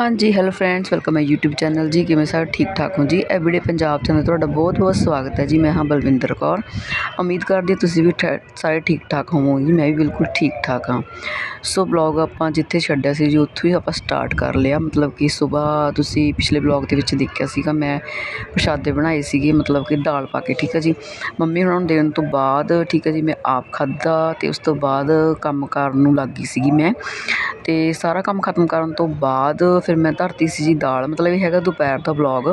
ਹਾਂਜੀ hello friends welcome ਹੈ YouTube channel ਜੀ। ਕਿਵੇਂ ਸਾਰੇ? ਠੀਕ ਠਾਕ ਹੋ ਜੀ? ਐਵਰੀਡੇ ਪੰਜਾਬ ਚੈਨਲ ਤੁਹਾਡਾ ਬਹੁਤ ਬਹੁਤ ਸਵਾਗਤ ਹੈ ਜੀ। ਮੈਂ ਹਾਂ ਬਲਵਿੰਦਰ ਕੌਰ। ਉਮੀਦ ਕਰਦੀ ਹਾਂ ਤੁਸੀਂ ਵੀ ਠੈ- ਸਾਰੇ ਠੀਕ ਠਾਕ ਹੋਵੋਗੇ। ਮੈਂ ਵੀ ਬਿਲਕੁਲ ਠੀਕ ਠਾਕ ਹਾਂ। ਸੋ ਬਲੌਗ ਆਪਾਂ ਜਿੱਥੇ ਛੱਡਿਆ ਸੀ ਜੀ, ਉੱਥੋਂ ਹੀ ਆਪਾਂ ਸਟਾਰਟ ਕਰ ਲਿਆ। ਮਤਲਬ ਕਿ ਸਵੇਰ ਤੁਸੀਂ ਪਿਛਲੇ ਬਲੌਗ ਦੇ ਵਿੱਚ ਦੇਖਿਆ ਸੀਗਾ, ਮੈਂ ਪ੍ਰਸ਼ਾਦੇ ਬਣਾਏ ਸੀਗੇ। ਮਤਲਬ ਕਿ ਦਾਲ ਪਾ ਕੇ, ਠੀਕ ਹੈ ਜੀ। ਮੰਮੀ ਹੁਣਾਂ ਨੂੰ ਦੇਣ ਤੋਂ ਬਾਅਦ, ਠੀਕ ਹੈ ਜੀ, ਮੈਂ ਆਪ ਖਾਧਾ ਤੇ ਉਸ ਤੋਂ ਬਾਅਦ ਕੰਮ ਕਰਨ ਨੂੰ ਲੱਗ ਗਈ ਸੀਗੀ ਮੈਂ। ਤੇ ਸਾਰਾ ਕੰਮ ਖਤਮ ਕਰਨ ਤੋਂ ਬਾਅਦ ਫਿਰ ਮੈਂ ਧਰਤੀ ਸੀ ਜੀ ਦਾਲ, ਮਤਲਬ ਇਹ ਹੈਗਾ ਦੁਪਹਿਰ ਦਾ ਵਲੌਗ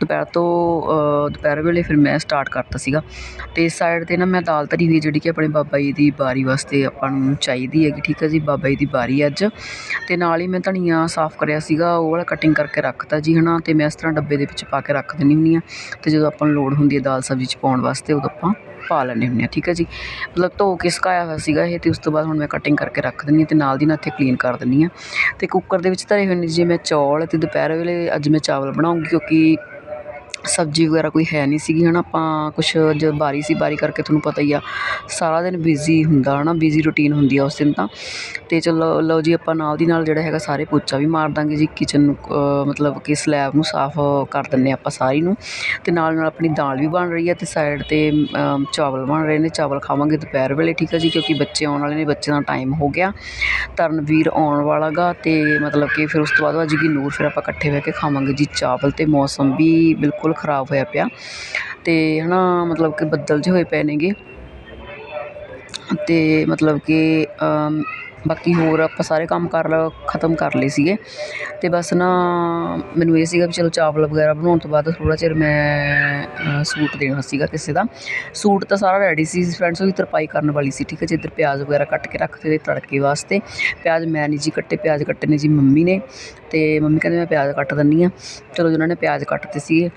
ਦੁਪਹਿਰ ਤੋਂ ਦੁਪਹਿਰ ਵੇਲੇ ਫਿਰ ਮੈਂ ਸਟਾਰਟ ਕਰਤਾ ਸੀਗਾ। ਅਤੇ ਸਾਈਡ ਤੇ ਨਾ ਮੈਂ ਦਾਲ ਧਰੀ ਹੋਈ ਜਿਹੜੀ ਕਿ ਆਪਣੇ ਬਾਬਾ ਜੀ ਦੀ ਬਾਰੀ ਵਾਸਤੇ ਆਪਾਂ ਨੂੰ ਚਾਹੀਦੀ ਹੈਗੀ, ਠੀਕ ਹੈ ਜੀ, ਬਾਬਾ ਜੀ ਦੀ ਬਾਰੀ ਅੱਜ। ਅਤੇ ਨਾਲ ਹੀ ਮੈਂ ਧਨੀਆ ਸਾਫ਼ ਕਰਿਆ ਸੀਗਾ, ਉਹ ਵਾਲਾ ਕਟਿੰਗ ਕਰਕੇ ਰੱਖਤਾ ਜੀ ਹੈ ਨਾ ਅਤੇ ਮੈਂ ਇਸ ਤਰ੍ਹਾਂ ਡੱਬੇ ਦੇ ਵਿੱਚ ਪਾ ਕੇ ਰੱਖ ਦਿੰਦੀ ਹੁੰਦੀ ਹਾਂ ਅਤੇ ਜਦੋਂ ਆਪਾਂ ਨੂੰ ਲੋੜ ਹੁੰਦੀ ਹੈ ਦਾਲ ਸਬਜ਼ੀ ਚ ਪਾਉਣ ਵਾਸਤੇ, ਉਦੋਂ ਆਪਾਂ ਪਾ ਲੈਂਦੇ ਹੁੰਦੇ ਆ, ਠੀਕ ਹੈ ਜੀ? ਮਤਲਬ ਧੋ ਕੇ ਸੁਕਾਇਆ ਹੋਇਆ ਸੀਗਾ ਇਹ ਤੇ ਉਸ ਤੋਂ ਬਾਅਦ ਹੁਣ ਮੈਂ ਕਟਿੰਗ ਕਰਕੇ ਰੱਖ ਦਿੰਦੀ ਹਾਂ ਤੇ ਨਾਲ ਦੀ ਨਾਲ ਇੱਥੇ ਕਲੀਨ ਕਰ ਦਿੰਦੀ ਹਾਂ। ਤੇ ਕੁੱਕਰ ਦੇ ਵਿੱਚ ਧਰੇ ਹੋਏ ਨੇ ਜੀ ਮੈਂ ਚੌਲ ਤੇ ਦੁਪਹਿਰ ਵੇਲੇ ਅੱਜ ਮੈਂ ਚਾਵਲ ਬਣਾਉਂਗੀ ਕਿਉਂਕਿ ਸਬਜ਼ੀ ਵਗੈਰਾ ਕੋਈ ਹੈ ਨਹੀਂ ਸੀਗੀ ਹੈ ਨਾ ਆਪਾਂ ਕੁਛ ਅੱਜ ਬਾਰੀ ਸੀ, ਬਾਰੀ ਕਰਕੇ ਤੁਹਾਨੂੰ ਪਤਾ ਹੀ ਆ, ਸਾਰਾ ਦਿਨ ਬਿਜ਼ੀ ਹੁੰਦਾ ਹੈ ਨਾ ਬਿਜ਼ੀ ਰੂਟੀਨ ਹੁੰਦੀ ਆ ਉਸ ਦਿਨ ਤਾਂ। ਅਤੇ ਚਲੋ, ਲਓ ਜੀ, ਆਪਾਂ ਨਾਲ ਦੀ ਨਾਲ ਜਿਹੜਾ ਹੈਗਾ ਸਾਰੇ ਪੋਚਾ ਵੀ ਮਾਰ ਦਾਂਗੇ ਜੀ ਕਿਚਨ ਨੂੰ ਮਤਲਬ ਕਿ ਸਲੈਬ ਨੂੰ ਸਾਫ਼ ਕਰ ਦਿੰਨੇ ਆਪਾਂ ਸਾਰੀ ਨੂੰ। ਅਤੇ ਨਾਲ ਨਾਲ ਆਪਣੀ ਦਾਲ ਵੀ ਬਣ ਰਹੀ ਹੈ ਅਤੇ ਸਾਈਡ ਤੇ ਚਾਵਲ ਬਣ ਰਹੇ ਨੇ, ਚਾਵਲ ਖਾਵਾਂਗੇ ਦੁਪਹਿਰ ਵੇਲੇ, ਠੀਕ ਹੈ ਜੀ? ਕਿਉਂਕਿ ਬੱਚੇ ਆਉਣ ਵਾਲੇ ਨੇ, ਬੱਚਿਆਂ ਦਾ ਟਾਈਮ ਹੋ ਗਿਆ। ਤਰਨਵੀਰ ਆਉਣ ਵਾਲਾ ਗਾ ਅਤੇ ਮਤਲਬ ਕਿ ਫਿਰ ਉਸ ਤੋਂ ਬਾਅਦ ਅੱਜ ਨੂਰ ਫਿਰ ਆਪਾਂ ਇਕੱਠੇ ਬਹਿ ਕੇ ਖਾਵਾਂਗੇ ਜੀ ਚਾਵਲ ਅਤੇ ਮੌਸਮ ਵੀ ਬਿਲਕੁਲ ਖਰਾਬ ਹੋਇਆ ਪਿਆ। ਅਤੇ ਹੈ ਨਾ ਮਤਲਬ ਕਿ ਬੱਦਲ ਜਿਹੇ ਹੋਏ ਪਏ ਨੇਗੇ। ਅਤੇ ਮਤਲਬ ਕਿ ਬਾਕੀ ਹੋਰ ਆਪਾਂ ਸਾਰੇ ਕੰਮ ਕਰ ਲ, ਖਤਮ ਕਰ ਲਏ ਸੀਗੇ। ਅਤੇ ਬਸ ਨਾ, ਮੈਨੂੰ ਇਹ ਸੀਗਾ ਵੀ ਚਲੋ ਚਾਵਲ ਵਗੈਰਾ ਬਣਾਉਣ ਤੋਂ ਬਾਅਦ ਥੋੜ੍ਹਾ ਚਿਰ ਮੈਂ ਸੂਟ ਦੇਣਾ ਸੀਗਾ ਕਿਸੇ ਦਾ। ਸੂਟ ਤਾਂ ਸਾਰਾ ਰੈਡੀ ਸੀ ਫਰੈਂਡਸ ਉਹਦੀ ਤਰਪਾਈ ਕਰਨ ਵਾਲੀ ਸੀ, ਠੀਕ ਹੈ ਜੀ। ਇੱਧਰ ਪਿਆਜ਼ ਵਗੈਰਾ ਕੱਟ ਕੇ ਰੱਖਦੇ ਤੇ ਤੜਕੇ ਵਾਸਤੇ। ਪਿਆਜ਼ ਮੈਂ ਨਹੀਂ ਜੀ ਕੱਟੇ, ਪਿਆਜ਼ ਕੱਟੇ ਨੇ ਜੀ ਮੰਮੀ ਨੇ। ਅਤੇ ਮੰਮੀ ਕਹਿੰਦੇ ਮੈਂ ਪਿਆਜ਼ ਕੱਟ ਦਿੰਦੀ ਹਾਂ। ਚਲੋ ਜੀ, ਉਹਨਾਂ ਨੇ ਪਿਆਜ਼ ਕੱਟਦੇ ਸੀਗੇ।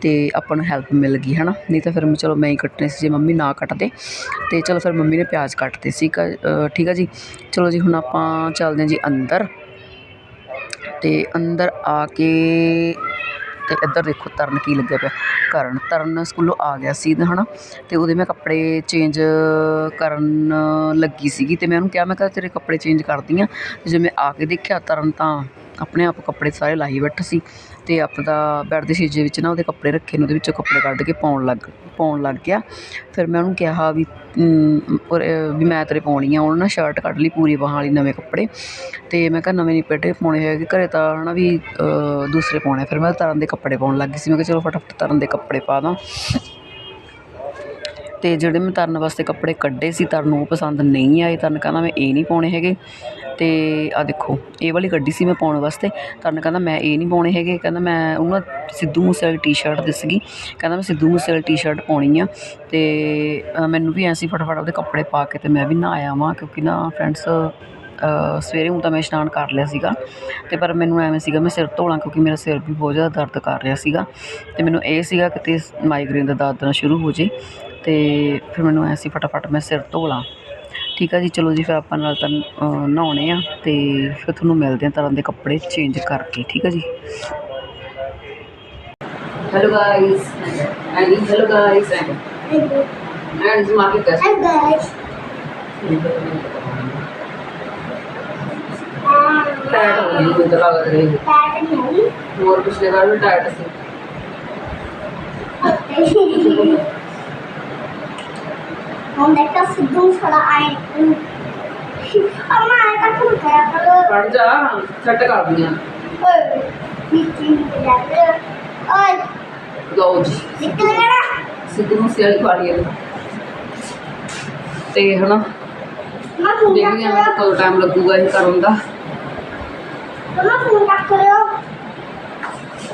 ਅਤੇ ਆਪਾਂ ਨੂੰ ਹੈਲਪ ਮਿਲ ਗਈ ਹੈ ਨਾ ਨਹੀਂ ਤਾਂ ਫਿਰ ਮੈਂ ਚਲੋ ਮੈਂ ਹੀ ਕੱਟਣੇ ਸੀ, ਜੇ ਮੰਮੀ ਨਾ ਕੱਟਦੇ ਅਤੇ ਚਲੋ ਫਿਰ ਮੰਮੀ ਨੇ ਪਿਆਜ਼ ਕੱਟਦੇ ਸੀ। ਕ- ਠੀਕ ਆ ਜੀ? ਚਲੋ ਜੀ, ਹੁਣ ਆਪਾਂ ਚੱਲਦੇ ਹਾਂ ਜੀ ਅੰਦਰ। ਅਤੇ ਅੰਦਰ ਆ ਕੇ ਅਤੇ ਇੱਧਰ ਦੇਖੋ ਤਰਨ ਕੀ ਲੱਗਿਆ ਪਿਆ। ਕਰਨ, ਤਰਨ ਸਕੂਲੋਂ ਆ ਗਿਆ ਸੀ ਹੈ ਨਾ ਅਤੇ ਉਹਦੇ ਮੈਂ ਕੱਪੜੇ ਚੇਂਜ ਕਰਨ ਲੱਗੀ ਸੀਗੀ ਅਤੇ ਮੈਂ ਉਹਨੂੰ ਕਿਹਾ, ਮੈਂ ਕਿਹਾ ਤੇਰੇ ਕੱਪੜੇ ਚੇਂਜ ਕਰਦੀ ਹਾਂ ਅਤੇ ਜੇ ਮੈਂ ਆ ਕੇ ਦੇਖਿਆ ਤਰਨ ਤਾਂ ਆਪਣੇ ਆਪ ਕੱਪੜੇ ਸਾਰੇ ਲਾਈ ਬੈਠਾ ਸੀ ਅਤੇ ਆਪਦਾ ਬੈੱਡ ਦੇ ਸ਼ੀਸ਼ੇ ਵਿੱਚ ਨਾ ਉਹਦੇ ਕੱਪੜੇ ਰੱਖੇ ਨੇ, ਉਹਦੇ ਵਿੱਚੋਂ ਕੱਪੜੇ ਕੱਢ ਕੇ ਪਾਉਣ ਲੱਗ ਪਾਉਣ ਲੱਗ ਗਿਆ। ਫਿਰ ਮੈਂ ਉਹਨੂੰ ਕਿਹਾ ਵੀ ਵੀ ਮੈਂ ਤੇਰੇ ਪਾਉਣੀ ਆ, ਉਹਨੇ ਨਾ ਸ਼ਰਟ ਕੱਢ ਲਈ ਪੂਰੀ ਬਾਹਾਂ ਵਾਲੀ ਨਵੇਂ ਕੱਪੜੇ। ਅਤੇ ਮੈਂ ਕਿਹਾ ਨਵੇਂ ਨਹੀਂ ਪੇਟੇ ਪਾਉਣੇ ਹੈਗੇ, ਘਰੇ ਤਾਂ ਨਾ ਵੀ ਦੂਸਰੇ ਪਾਉਣੇ ਫਿਰ ਮੈਂ ਤਰਨ ਦੇ ਕੱਪੜੇ ਪਾਉਣ ਲੱਗ ਗਈ ਸੀ, ਮੈਂ ਕਿਹਾ ਚਲੋ ਫਟਾਫਟ ਤਰਨ ਦੇ ਕੱਪੜੇ ਪਾ ਦਾਂ। ਅਤੇ ਜਿਹੜੇ ਮੈਂ ਤਰਨ ਵਾਸਤੇ ਕੱਪੜੇ ਕੱਢੇ ਸੀ, ਤਰਨ ਨੂੰ ਉਹ ਪਸੰਦ ਨਹੀਂ ਆਏ, ਤਰਨ ਕਹਿੰਦਾ ਮੈਂ ਇਹ ਨਹੀਂ ਪਾਉਣੇ ਹੈਗੇ। ਅਤੇ ਆਹ ਦੇਖੋ, ਇਹ ਵਾਲੀ ਗੱਡੀ ਸੀ ਮੈਂ ਪਾਉਣ ਵਾਸਤੇ। ਤਰਨ ਕਹਿੰਦਾ, ਮੈਂ ਇਹ ਨਹੀਂ ਪਾਉਣੇ ਹੈਗੇ। ਕਹਿੰਦਾ, ਮੈਂ ਉਹਨੂੰ ਨਾ ਸਿੱਧੂ ਮੂਸੇ ਵਾਲੀ ਟੀ-ਸ਼ਰਟ ਦਿਸ ਗਈ ਕਹਿੰਦਾ, ਮੈਂ ਸਿੱਧੂ ਮੂਸੇ ਵਾਲੀ ਟੀ-ਸ਼ਰਟ ਪਾਉਣੀ ਆ। ਅਤੇ ਮੈਨੂੰ ਵੀ ਐਂ ਸੀ ਫਟਾਫਟ ਉਹਦੇ ਕੱਪੜੇ ਪਾ ਕੇ ਅਤੇ ਮੈਂ ਵੀ ਨਹਾਇਆ ਵਾਂ, ਕਿਉਂਕਿ ਨਾ ਫਰੈਂਡਸ ਸਵੇਰੇ ਹੁਣ ਤਾਂ ਮੈਂ ਇਸ਼ਨਾਨ ਕਰ ਲਿਆ ਸੀਗਾ। ਅਤੇ ਪਰ ਮੈਨੂੰ ਐਵੇਂ ਸੀਗਾ, ਮੈਂ ਸਿਰ ਧੋਲਾਂ ਕਿਉਂਕਿ ਮੇਰਾ ਸਿਰ ਵੀ ਬਹੁਤ ਜ਼ਿਆਦਾ ਦਰਦ ਕਰ ਰਿਹਾ ਸੀਗਾ। ਅਤੇ ਮੈਨੂੰ ਇਹ ਸੀਗਾ ਕਿਤੇ ਮਾਈਗ੍ਰੇਨ ਦਾ ਦਰਦ ਨਾ ਸ਼ੁਰੂ ਹੋ ਜੇ। ਅਤੇ ਫਿਰ ਮੈਨੂੰ ਐਂ ਸੀ ਫਟਾਫਟ ਮੈਂ ਸਿਰ ਧੋ ਲਾਂ। ਠੀਕ ਆ ਜੀ ਚਲੋ ਜੀ ਫਿਰ ਆਪਾਂ ਨਾਲ ਤਾਂ ਨਹਾਉਣੇ ਆ ਤੇ ਫਿਰ ਤੁਹਾਨੂੰ ਮਿਲਦੇ ਆ ਤਰ੍ਹਾਂ ਦੇ ਕੱਪੜੇ ਚੇਂਜ ਕਰਕੇ ਠੀਕ ਆ ਜੀ? Hello guys and hello guys and and market cash Hi guys. Tight ਹੋ ਗਈ ਮੈਨੂੰ ਤਾਂ ਲੱਗ ਰਹੀ। ਹੈ Bad नहीं. ਹੋਰ ਪਿਛਲੇ ਵਾਰ ਵੀ ਟਾਇਟ ਸੀ। हम देखा सिद्धू थोड़ा आए अम्मा ऐसा क्यों करा करो ਫੜ ਜਾ ਸੈੱਟ ਕਰ ਦਿਆਂ ओए नीचे नीचे जाते ओए ਲਓ ਜੀ निकल गया ਸਿੱਧੂ ਮੂਸੇ ਵਾਲੀ ਪਾੜੀ ਹੈ ਤੇ ਹਨਾ मैं फोन ਦੇਖਦੇ ਆ कर ਮੈਨੂੰ ਕਦੋਂ ਟਾਈਮ ਲੱਗੂਗਾ ਇਹ ਕਰਨ ਦਾ मैं फोन कर करो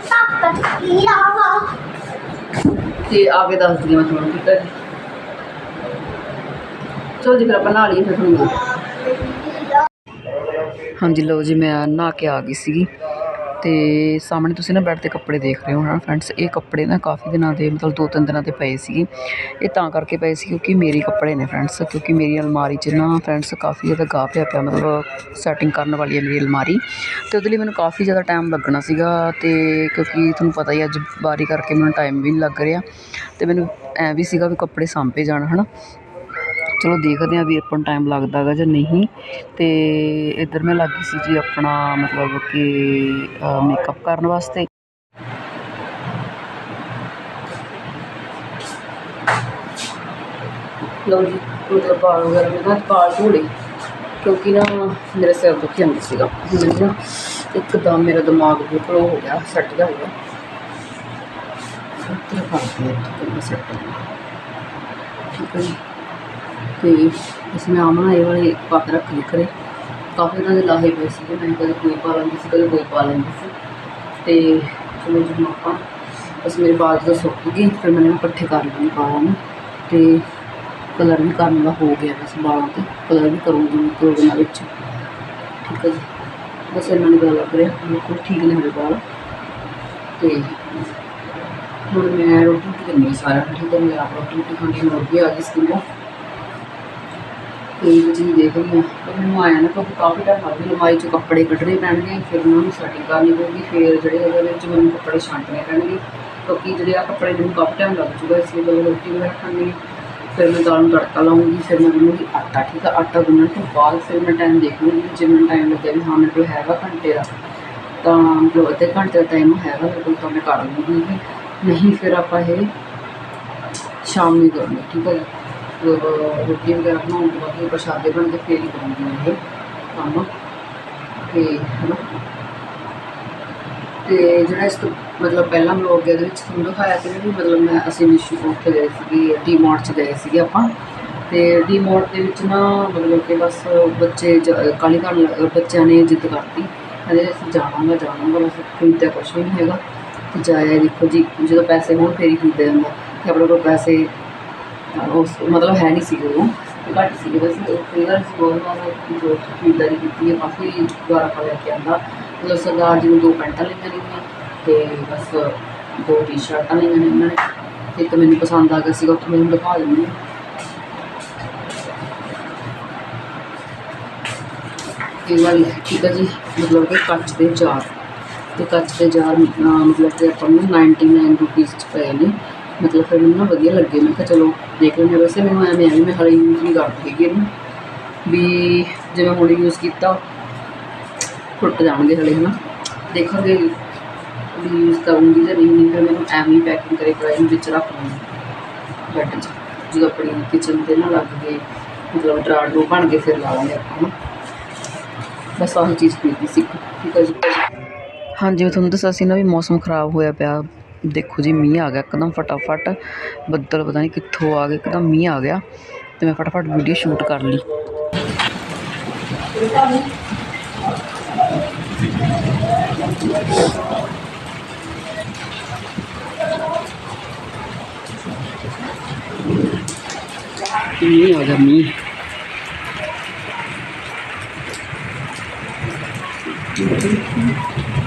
सब कर लिया हुआ ਤੇ ਆ ਕੇ ਦੱਸ ਦਿਆਂ ਮੈਂ ਤੁਹਾਨੂੰ ਠੀਕ ਹੈ ਜੀ ਚਲੋ ਜੀ ਫਿਰ ਫਿਰ ਤੁਹਾਨੂੰ ਹਾਂਜੀ, ਲਓ ਜੀ, ਮੈਂ ਨਹਾ ਕੇ ਆ ਗਈ ਸੀਗੀ ਤੇ ਸਾਹਮਣੇ ਤੁਸੀਂ ਨਾ ਬੈੱਡ ਤੇ ਕੱਪੜੇ ਦੇਖ ਰਹੇ ਹੋ ਨਾ ਫਰੈਂਡਸ, ਇਹ ਕੱਪੜੇ ਨਾ ਕਾਫੀ ਦਿਨਾਂ ਦੇ ਮਤਲਬ ਦੋ ਤਿੰਨ ਦਿਨਾਂ ਦੇ ਪਏ ਸੀਗੇ। ਇਹ ਤਾਂ ਕਰਕੇ ਪਏ ਸੀ ਕਿਉਂਕਿ ਮੇਰੇ ਕੱਪੜੇ ਨੇ ਫਰੈਂਡਸ, ਕਿਉਂਕਿ ਮੇਰੀ ਅਲਮਾਰੀ 'ਚ ਨਾ ਫਰੈਂਡਸ ਕਾਫੀ ਜ਼ਿਆਦਾ ਗਾਹ ਪਿਆ ਪਿਆ ਮਤਲਬ ਸੈਟਿੰਗ ਕਰਨ ਵਾਲੀ ਹੈ ਮੇਰੀ ਅਲਮਾਰੀ ਤੇ ਉਹਦੇ ਲਈ ਮੈਨੂੰ ਕਾਫੀ ਜ਼ਿਆਦਾ ਟਾਈਮ ਲੱਗਣਾ ਸੀਗਾ ਤੇ ਕਿਉਂਕਿ ਤੁਹਾਨੂੰ ਪਤਾ ਹੀ ਅੱਜ ਬਾਰੀ ਕਰਕੇ ਮੈਨੂੰ ਟਾਈਮ ਵੀ ਨਹੀਂ ਲੱਗ ਰਿਹਾ ਤੇ ਮੈਨੂੰ ਐਂ ਵੀ ਸੀਗਾ ਵੀ ਕੱਪੜੇ ਸਾਂਭੇ ਜਾਣ, ਹਨਾ? ਚਲੋ ਦੇਖਦੇ ਹਾਂ ਵੀ ਆਪਾਂ ਨੂੰ ਟਾਈਮ ਲੱਗਦਾ ਗਾ ਜਾਂ ਨਹੀਂ। ਤੇ ਇੱਧਰ ਮੈਂ ਲੱਗੀ ਸੀ ਜੀ ਆਪਣਾ ਮਤਲਬ ਕਿ ਮੇਕਅਪ ਕਰਨ ਵਾਸਤੇ। ਲਓ ਜੀ, ਮਤਲਬ ਬਾਲ ਵਗੈਰਾ ਮੈਂ ਨਾ ਵਾਲ ਧੋਲੇ। ਕਿਉਂਕਿ ਨਾ ਮੇਰੇ ਸਿਰ ਦੁੱਖ ਜਾਂਦਾ ਸੀਗਾ। ਮੈਨੂੰ ਨਾ ਇੱਕਦਮ ਮੇਰਾ ਦਿਮਾਗ ਬਿਲਕੁਲ ਉਹ ਹੋ ਗਿਆ ਸੈੱਟ ਜਾ ਹੋ ਗਿਆ। ਸੱਤ ਕਰਦੇ ਠੀਕ ਹੈ ਠੀਕ ਹੈ ਤੇ ਇਸ ਮੈਂ ਆਮਨਾ ਇਹ ਵਾਲੇ ਪੱਕ ਰੱਖ ਲਈ ਕਰੇ ਕਾਫੀ ਇਹਨਾਂ ਦੇ ਲਾਹੇ ਪਏ ਸੀਗੇ, ਮੈਂ ਕਦੇ ਕੋਈ ਪਾ ਲੈਂਦੀ ਸੀ, ਕਦੇ ਕੋਈ ਪਾ ਲੈਂਦੀ ਸੀ। ਤੇ ਚਲੋ ਜਦੋਂ ਆਪਾਂ ਬਸ ਮੇਰੇ ਬਾਲ ਜਦੋਂ ਸੁੱਕ ਗਏ, ਫਿਰ ਮੈਂ ਇਹਨਾਂ ਇਕੱਠੇ ਕਰ ਲੈਣੇ ਵਾਲਾਂ ਨੂੰ। ਤੇ ਕਲਰ ਵੀ ਕਰਨ ਦਾ ਹੋ ਗਿਆ ਬਸ ਵਾਲਾਂ ਤੇ। ਕਲਰ ਵੀ ਕਰੂੰਗੀ ਮੈਂ ਦੋ ਦਿਨਾਂ ਵਿੱਚ। ਠੀਕ ਹੈ ਜੀ। ਬਸ ਇਹਨਾਂ ਨੂੰ ਗੱਲ ਲੱਗ ਰਿਹਾ, ਬਿਲਕੁਲ ਠੀਕ ਨੇ ਮੇਰੇ ਬਾਲ। ਤੇ ਹੁਣ ਮੈਂ ਰੋਟੀ ਰੋਟੀ ਕਰਨੀ ਹੈ ਸਾਰਾ ਠੀਕ ਹੈ ਮੈਂ ਆਪ ਰੋਟੀ ਰੋਟੀ ਖਾਣੀ ਹੈ ਹੋਰ ਵੀ ਆ ਗਈ ਸਕੂਲੋਂ। ਤੇ ਇਹ ਚੀਜ਼ ਦੇਖ ਰਹੀ ਹਾਂ ਪਰ ਮੈਨੂੰ ਆਇਆ ਨਾ ਕਿਉਂਕਿ ਕਾਫੀ ਟਾਈਮ ਲੱਗ ਗਿਆ, ਲੰਬਾਈ 'ਚ ਕੱਪੜੇ ਕੱਢਣੇ ਪੈਣਗੇ, ਫਿਰ ਉਹਨਾਂ ਨੂੰ ਸੈਟਿੰਗ ਕਰਨੀ ਪਊਗੀ, ਫਿਰ ਜਿਹੜੇ ਉਹਦੇ ਵਿੱਚ ਮੈਨੂੰ ਕੱਪੜੇ ਛਾਂਟਣੇ ਪੈਣਗੇ, ਕਿਉਂਕਿ ਜਿਹੜੇ ਆ ਕੱਪੜੇ ਮੈਨੂੰ ਕਾਫੀ ਟਾਈਮ ਲੱਗ ਜੂਗਾ ਇਸ ਲਈ ਪਹਿਲਾਂ ਰੋਟੀ ਵਗੈਰਾ ਖਾਣੀ ਫਿਰ ਮੈਂ ਦਾਲ ਨੂੰ ਤੜਕਾ ਲਾਉਂਗੀ ਫਿਰ ਮੈਂ ਗੁੰਨੂਗੀ ਆਟਾ, ਠੀਕ ਆ? ਆਟਾ ਗੁੰਨਣ ਤੋਂ ਬਾਅਦ ਫਿਰ ਮੈਂ ਟਾਈਮ ਦੇਖ ਲੂੰਗੀ ਜੇ ਮੈਨੂੰ ਟਾਈਮ ਲੱਗਿਆ ਵੀ ਹਾਂ, ਮੇਰੇ ਕੋਲ ਹੈਗਾ ਘੰਟੇ ਦਾ, ਤਾਂ ਮਤਲਬ ਅੱਧੇ ਘੰਟੇ ਦਾ ਟਾਈਮ ਹੈਗਾ ਮੇਰੇ ਕੋਲ, ਤਾਂ ਮੈਂ ਕਰ ਲੂੰਗੀ ਨਹੀਂ, ਫਿਰ ਆਪਾਂ ਇਹ ਸ਼ਾਮ ਨੂੰ ਕਰਾਂਗੇ ਠੀਕ ਹੈ ਜੀ? ਰੋਟੀ ਵਗੈਰਾ ਬਣਾਉਣ ਤੋਂ ਬਾਅਦ ਪ੍ਰਸ਼ਾਦੇ ਬਣ ਕੇ ਫੇਰ ਹੀ ਕਰਾਂਗੀ ਮੈਂ ਇਹ ਕੰਮ। ਤੇ ਹਨਾ? ਤੇ ਜਿਹੜਾ ਇਸ ਤੋਂ ਮਤਲਬ ਪਹਿਲਾਂ ਵਲੋਗ ਇਹਦੇ ਵਿੱਚ ਤੁਹਾਨੂੰ ਦਿਖਾਇਆ ਸੀ ਵੀ ਮਤਲਬ ਮੈਂ ਅਸੀਂ ਮਿਸ਼ੂ ਉੱਥੇ ਗਏ ਸੀਗੇ ਡੀ ਮਾਰਟ 'ਚ ਗਏ ਸੀਗੇ ਆਪਾਂ। ਤੇ ਡੀ ਮਾਰਟ ਦੇ ਵਿੱਚ ਨਾ ਮਤਲਬ ਕਿ ਬਸ ਬੱਚੇ ਜ- ਕਾਹਲੀ ਕਾਹਲੀ ਬੱਚਿਆਂ ਨੇ ਜਿੱਦ ਕਰਤੀ। ਕਹਿੰਦੇ ਅਸੀਂ ਜਾਵਾਂਗਾ ਜਾਵਾਂਗਾ, ਬਸ ਖਰੀਦਿਆ ਕੁਛ ਵੀ ਨਹੀਂ ਹੈਗਾ। ਤੇ ਜਾਇਆ ਦੇਖੋ ਜੀ, ਜਦੋਂ ਪੈਸੇ ਹੋਣ ਫੇਰ ਹੀ ਖਰੀਦਿਆ ਜਾਂਦਾ। ਤੇ ਆਪਣੇ ਕੋਲ ਪੈਸੇ ਉਸ ਮਤਲਬ ਹੈ ਨਹੀਂ ਸੀਗੇ ਉਹ, ਘੱਟ ਸੀਗੇ। ਬਸ ਕਈ ਵਾਰ ਬਹੁਤ ਵਾਰ ਜੋ ਖਰੀਦਦਾਰੀ ਕੀਤੀ ਹੈ, ਕਾਫੀ ਦੁਆਰਾ ਪਾ ਲੈ ਕੇ ਆਂਦਾ ਮਤਲਬ ਸਰਦਾਰ ਜੀ ਨੂੰ ਦੋ ਪੈਂਟਾਂ ਲਈਆਂ ਨੇ ਤੇ ਬਸ ਦੋ ਟੀ-ਸ਼ਰਟਾਂ ਲਈਆਂ ਨੇ ਇਹਨਾਂ ਨੇ। ਇੱਕ ਮੈਨੂੰ ਪਸੰਦ ਆ ਗਿਆ ਸੀਗਾ, ਉੱਥੇ ਮੈਨੂੰ ਦਿਖਾ ਦਿੰਦੀ ਹਾਂ ਇਹ ਵਾਲੀ ਠੀਕ ਹੈ ਜੀ, ਮਤਲਬ ਕਿ ਕੱਚ ਦੇ ਜਾਰ ਤੇ ਕੱਚ ਦੇ ਜਾਰ ਮਤਲਬ ਕਿ ਆਪਾਂ ਨੂੰ 99 ਰੁਪੀਸ ਚ ਪਏ ਨੇ। ਮਤਲਬ ਫਿਰ ਮੈਨੂੰ ਨਾ ਵਧੀਆ ਲੱਗੇ, ਮੈਂ ਕਿਹਾ ਚਲੋ ਦੇਖ ਲੈਂਦੇ ਵੈਸੇ ਮੈਨੂੰ ਐਵੇਂ ਐਵੇਂ ਮੈਂ ਹਲੇ ਯੂਜ਼ ਨਹੀਂ ਕਰਦੀ ਹੈਗੀ ਇਹਨੂੰ ਵੀ ਜਿਵੇਂ ਹੁਣ ਯੂਜ਼ ਕੀਤਾ, ਫੁੱਟ ਜਾਣਗੇ ਹਲੇ, ਹਨਾ। ਦੇਖਾਂਗੇ ਵੀ ਯੂਜ਼ ਕਰੂੰਗੀ ਜਾਂ ਨਹੀਂ ਫਿਰ ਮੈਨੂੰ ਐਵੇਂ ਹੀ ਪੈਕਿੰਗ ਕਰੇ ਕਰਾਈ ਵਿੱਚ ਰੱਖ ਲਵਾਂਗੀ ਬੈੱਡ 'ਚ, ਜਦੋਂ ਆਪਣੀ ਕਿਚਨ ਤੇ ਨਾ ਲੱਗ ਗਏ, ਮਤਲਬ ਡਰਾਡ ਨੂੰ ਬਣ ਕੇ ਫਿਰ ਲਾਵਾਂਗੇ ਆਪਾਂ ਨੂੰ ਬਸ ਆਹੀ ਚੀਜ਼ ਖਰੀਦੀ ਸੀ, ਠੀਕ ਹੈ ਜੀ। ਹਾਂਜੀ ਮੈਂ ਤੁਹਾਨੂੰ ਦੱਸਿਆ ਸੀ ਨਾ ਵੀ ਮੌਸਮ ਖਰਾਬ ਹੋਇਆ ਪਿਆ। ਦੇਖੋ ਜੀ ਮੀਂਹ ਆ ਗਿਆ ਇੱਕਦਮ ਫਟਾਫਟ ਬੱਦਲ ਪਤਾ ਨਹੀਂ ਕਿੱਥੋਂ ਆ ਗਏ ਇੱਕਦਮ ਮੀਂਹ ਆ ਗਿਆ ਤੇ ਮੈਂ ਫਟਾਫਟ ਵੀਡੀਓ ਸ਼ੂਟ ਕਰ ਲਈ ਮੀਂਹ ਆ ਗਿਆ ਮੀਂਹ ਮੀਂਹ ਆ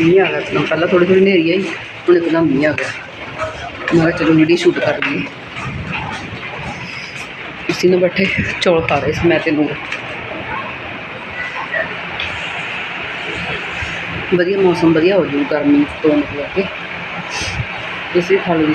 ਗਿਆ ਇੱਕਦਮ ਪਹਿਲਾਂ ਥੋੜੀ ਥੋੜੀ ਹਨੇਰੀ ਆਈ ਹੁਣ ਇੱਕਦਮ ਮੀਂਹ ਆ ਗਿਆ ਮੈਂ ਕਿਹਾ ਚਲੋ ਵੀਡੀਓ ਸ਼ੂਟ ਕਰ ਲਈਏ ਇਸੀ ਨੇ ਬੈਠੇ ਚੌਲ ਖਾ ਰਹੇ ਸੀ ਮੈਂ ਤੇ ਨੂਰ ਵਧੀਆ ਮੌਸਮ ਵਧੀਆ ਹੋ ਜੂ ਗਰਮੀ ਤੋਂ ਮਤਲਬ ਕਿ ਇਸੇ ਖਾ ਲਈ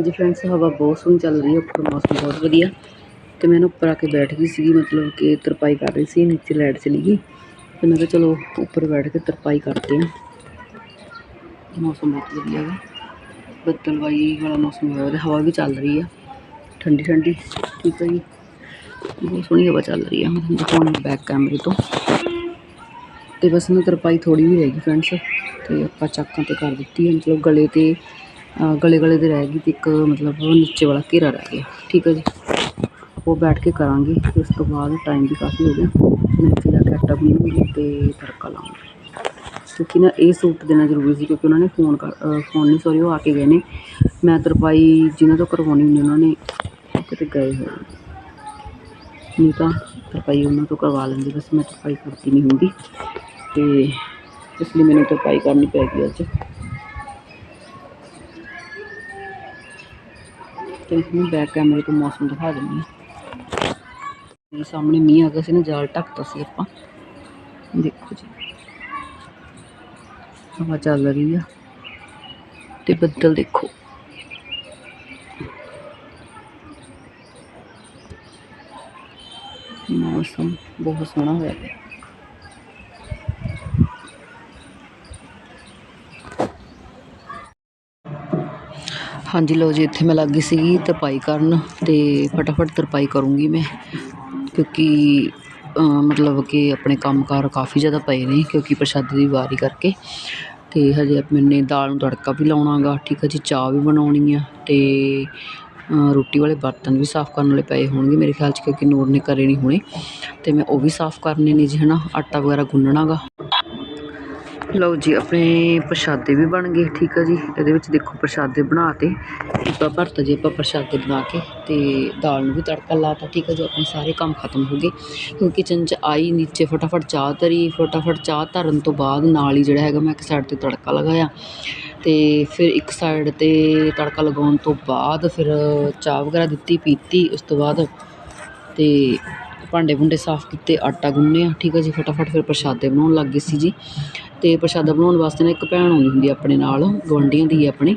ਹਾਂਜੀ ਫਰੈਂਡਸ ਹਵਾ ਬਹੁਤ ਸੋਹਣੀ ਚੱਲ ਰਹੀ ਹੈ, ਉੱਪਰ ਮੌਸਮ ਬਹੁਤ ਵਧੀਆ। ਤੇ ਮੈਂ ਨਾ ਉੱਪਰ ਆ ਕੇ ਬੈਠ ਗਈ ਸੀਗੀ, ਮਤਲਬ ਕਿ ਤਰਪਾਈ ਕਰ ਰਹੀ ਸੀ, ਨੀਚੇ ਲਾਈਟ ਚਲੀ ਗਈ। ਤੇ ਮੈਂ ਕਿਹਾ ਚਲੋ ਉੱਪਰ ਬੈਠ ਕੇ ਤਰਪਾਈ ਕਰਦੇ ਹਾਂ। ਮੌਸਮ ਬਹੁਤ ਵਧੀਆ ਹੈ ਬੱਦਲਵਾਈ ਵਾਲਾ ਮੌਸਮ ਹੋਇਆ ਹੋਇਆ ਹਵਾ ਵੀ ਚੱਲ ਰਹੀ ਆ। ਠੰਡੀ ਠੰਡੀ, ਠੀਕ ਹੈ ਜੀ। ਬਹੁਤ ਸੋਹਣੀ ਹਵਾ ਚੱਲ ਰਹੀ ਆ, ਮੈਂ ਤੁਹਾਨੂੰ ਦਿਖਾਉਣੀ ਬੈਕ ਕੈਮਰੇ ਤੋਂ। ਤੇ ਬਸ ਨਾ ਤਰਪਾਈ ਥੋੜੀ ਵੀ ਰਹਿ ਗਈ ਫਰੈਂਡਸ ਤੇ ਆਪਾਂ ਚੱਕਾਂ ਤੇ ਕਰ ਦਿੱਤੀ ਹੈ ਮਤਲਬ ਗਲੇ ਤੇ ਗਲੇ ਗਲੇ ਤੇ ਰਹਿ ਗਈ ਤੇ ਇੱਕ ਮਤਲਬ ਨੀਚੇ ਵਾਲਾ ਘੇਰਾ ਰਹਿ ਗਿਆ। ਠੀਕ ਹੈ ਜੀ? ਉਹ ਬੈਠ ਕੇ ਕਰਾਂਗੇ। ਤੇ ਉਸ ਤੋਂ ਬਾਅਦ ਟਾਈਮ ਵੀ ਕਾਫੀ ਹੋ ਗਿਆ। ਮੈਂ ਇੱਥੇ ਜਾ ਕੇ ਆਟਾ ਗੁੰਨੂੰਗੀ ਤੇ ਤੜਕਾ ਲਾਉਂਗੀ। ਕਿਉਂਕਿ ਨਾ ਇਹ ਸੂਟ ਦੇਣਾ ਜ਼ਰੂਰੀ ਸੀ ਕਿਉਂਕਿ ਉਹਨਾਂ ਨੇ ਫੋਨ ਕਰ ਫੋਨ ਨਹੀਂ ਸੌਰੀ ਉਹ ਆ ਕੇ ਗਏ ਨੇ। ਮੈਂ ਤਰਪਾਈ ਜਿਨ੍ਹਾਂ ਤੋਂ ਕਰਵਾਉਣੀ ਹੁੰਦੀ ਉਹਨਾਂ ਨੇ ਕਿਤੇ ਗਏ ਹੋਏ ਨਹੀਂ ਤਾਂ ਤਰਪਾਈ ਉਹਨਾਂ ਤੋਂ ਕਰਵਾ ਲੈਂਦੀ, ਬਸ ਮੈਂ ਤਰਪਾਈ ਕਰਦੀ ਨਹੀਂ ਹੁੰਦੀ। ਤੇ ਇਸ ਲਈ ਮੈਨੂੰ ਤਰਪਾਈ ਕਰਨੀ ਪੈ ਗਈ ਅੱਜ। ਤੇ ਹੁਣ ਬੈਕ ਕੈਮਰੇ ਤੋਂ ਮੌਸਮ ਦਿਖਾ ਦਿੰਦੀ ਹਾਂ। ਮੇਰੇ ਸਾਹਮਣੇ ਮੀਂਹ ਆ ਗਿਆ ਸੀ ਨਾ, ਜਾਲ ਢੱਕਤਾ ਸੀ ਆਪਾਂ। ਦੇਖੋ ਜੀ। ਹਵਾ ਚੱਲ ਰਹੀ ਆ। ਤੇ ਬੱਦਲ ਦੇਖੋ। ਮੌਸਮ ਬਹੁਤ ਸੋਹਣਾ ਹੋਇਆ ਪਿਆ। ਹਾਂਜੀ ਲਓ ਜੀ, ਇੱਥੇ ਮੈਂ ਲੱਗ ਗਈ ਸੀਗੀ ਤਰਪਾਈ ਕਰਨ ਤੇ ਫਟਾਫਟ ਤਰਪਾਈ ਕਰੂੰਗੀ ਮੈਂ, ਕਿਉਂਕਿ ਮਤਲਬ ਕਿ ਆਪਣੇ ਕੰਮਕਾਰ ਕਾਫੀ ਜ਼ਿਆਦਾ ਪਏ ਨੇ, ਕਿਉਂਕਿ ਪ੍ਰਸ਼ਾਦੇ ਦੀ ਵਾਰੀ ਕਰਕੇ। ਤੇ ਹਜੇ ਮੈਨੇ ਦਾਲ ਨੂੰ ਤੜਕਾ ਵੀ ਲਾਉਣਾ ਗਾ, ਠੀਕ ਹੈ ਜੀ, ਚਾਹ ਵੀ ਬਣਾਉਣੀ ਆ ਤੇ ਰੋਟੀ ਵਾਲੇ ਬਰਤਨ ਵੀ ਸਾਫ਼ ਕਰਨ ਵਾਲੇ ਪਏ ਹੋਣਗੇ ਮੇਰੇ ਖਿਆਲ 'ਚ, ਕਿਉਂਕਿ ਨੂਰ ਨੇ ਕਰੇ ਨਹੀਂ ਹੋਣੇ। ਅਤੇ ਮੈਂ ਉਹ ਵੀ ਸਾਫ਼ ਕਰਨੇ ਨੇ ਜੀ ਹੈ ਨਾ ਆਟਾ ਵਗੈਰਾ ਗੁੰਨਣਾ ਗਾ। ਲਓ ਜੀ, ਆਪਣੇ ਪ੍ਰਸ਼ਾਦੇ ਵੀ ਬਣ ਗਏ, ਠੀਕ ਆ ਜੀ। ਇਹਦੇ ਵਿੱਚ ਦੇਖੋ ਪ੍ਰਸ਼ਾਦੇ ਬਣਾ ਤੇ ਆਪਾਂ ਭਰਤਾ ਜੀ, ਆਪਾਂ ਪ੍ਰਸ਼ਾਦੇ ਬਣਾ ਕੇ ਤੇ ਦਾਲ ਨੂੰ ਵੀ ਤੜਕਾ ਲਾਤਾ ਠੀਕ ਆ ਜੋ। ਆਪਣੇ ਸਾਰੇ ਕੰਮ ਖਤਮ ਹੋ ਗਏ। ਕਿਉਂਕਿ ਕਿਚਨ 'ਚ ਆਈ ਨੀਚੇ, ਫਟਾਫਟ ਚਾਹ ਧਰੀ, ਫਟਾਫਟ ਚਾਹ ਧਰਨ ਤੋਂ ਬਾਅਦ ਨਾਲ ਹੀ ਜਿਹੜਾ ਹੈਗਾ ਮੈਂ ਇੱਕ ਸਾਈਡ ਤੇ ਤੜਕਾ ਲਗਾਇਆ। ਤੇ ਫਿਰ ਇੱਕ ਸਾਈਡ ਤੇ ਤੜਕਾ ਲਗਾਉਣ ਤੋਂ ਬਾਅਦ ਫਿਰ ਚਾਹ ਵਗੈਰਾ ਦਿੱਤੀ, ਪੀਤੀ, ਉਸ ਤੋਂ ਬਾਅਦ ਤੇ ਭਾਂਡੇ ਭੁੰਡੇ ਸਾਫ਼ ਕੀਤੇ, ਆਟਾ ਗੁੰਨਿਆ, ਠੀਕ ਹੈ ਜੀ। ਫਟਾਫਟ ਫਿਰ ਪ੍ਰਸ਼ਾਦੇ ਬਣਾਉਣ ਲੱਗ ਗਏ ਸੀ ਜੀ। ਅਤੇ ਪ੍ਰਸ਼ਾਦਾ ਬਣਾਉਣ ਵਾਸਤੇ ਨਾ ਇੱਕ ਭੈਣ ਆਉਂਦੀ ਹੁੰਦੀ ਆ ਆਪਣੇ ਨਾਲ, ਗੁਆਂਢੀਆਂ ਦੀ ਹੈ ਆਪਣੇ,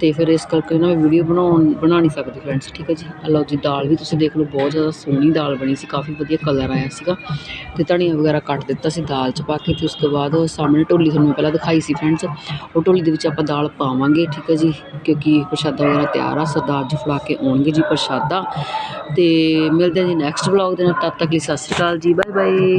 ਤੇ ਫਿਰ ਇਸ ਕਰਕੇ ਨਾ ਮੈਂ ਵੀਡੀਓ ਬਣਾਉਣ, ਬਣਾ ਨਹੀਂ ਸਕਦੀ ਫਰੈਂਡਸ ਠੀਕ ਹੈ ਜੀ? ਆਹ ਲਓ ਜੀ, ਦਾਲ ਵੀ ਤੁਸੀਂ ਦੇਖ ਲਓ, ਬਹੁਤ ਜ਼ਿਆਦਾ ਸੋਹਣੀ ਦਾਲ ਬਣੀ ਸੀ, ਕਾਫੀ ਵਧੀਆ ਕਲਰ ਆਇਆ ਸੀਗਾ। ਅਤੇ ਧਨੀਆ ਵਗੈਰਾ ਕੱਟ ਦਿੱਤਾ ਸੀ ਦਾਲ 'ਚ ਪਾ ਕੇ ਅਤੇ ਉਸ ਤੋਂ ਬਾਅਦ ਸਾਹਮਣੇ ਢੋਲੀ ਤੁਹਾਨੂੰ ਪਹਿਲਾਂ ਦਿਖਾਈ ਸੀ ਫਰੈਂਡਸ ਉਹ ਢੋਲੀ ਦੇ ਵਿੱਚ ਆਪਾਂ ਦਾਲ ਪਾਵਾਂਗੇ, ਠੀਕ ਹੈ ਜੀ? ਕਿਉਂਕਿ ਪ੍ਰਸ਼ਾਦਾ ਵਗੈਰਾ ਤਿਆਰ ਆ, ਸਰਦਾਰ ਜੀ ਫੜਾ ਕੇ ਆਉਣਗੇ ਜੀ ਪ੍ਰਸ਼ਾਦਾ। ਅਤੇ ਮਿਲਦੇ ਹਾਂ ਜੀ ਨੈਕਸਟ ਵਲੌਗ ਦੇ ਨਾਲ, ਤਦ ਤੱਕ ਲਈ ਸਤਿ ਸ਼੍ਰੀ ਅਕਾਲ ਜੀ ਬਾਏ ਬਾਏ